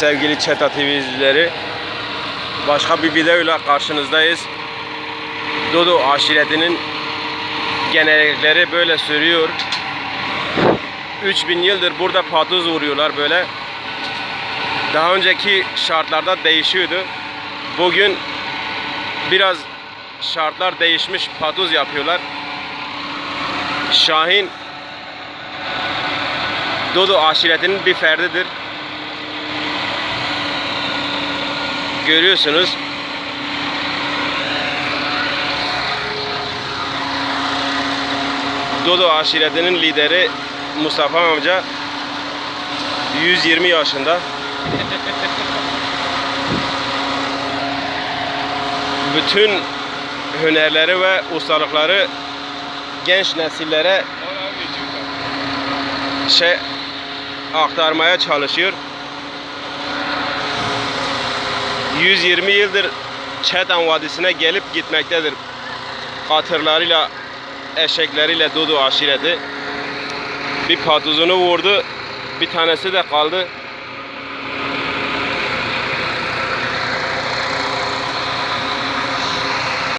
sevgili Çeta TV izleyicileri. Başka bir videoyla karşınızdayız. Dodo aşiretinin genelikleri böyle sürüyor. 3000 yıldır burada patuz vuruyorlar böyle. Daha önceki şartlarda değişiyordu. Bugün biraz şartlar değişmiş patuz yapıyorlar. Şahin Dodo aşiretinin bir ferdidir. Görüyorsunuz. Dodo aşiretinin lideri Mustafa amca 120 yaşında. Bütün hünerleri ve ustalıkları genç nesillere şey aktarmaya çalışıyor. 120 yıldır Çetan Vadisi'ne gelip gitmektedir. Katırlarıyla, eşekleriyle Dudu aşireti. Bir patuzunu vurdu, bir tanesi de kaldı.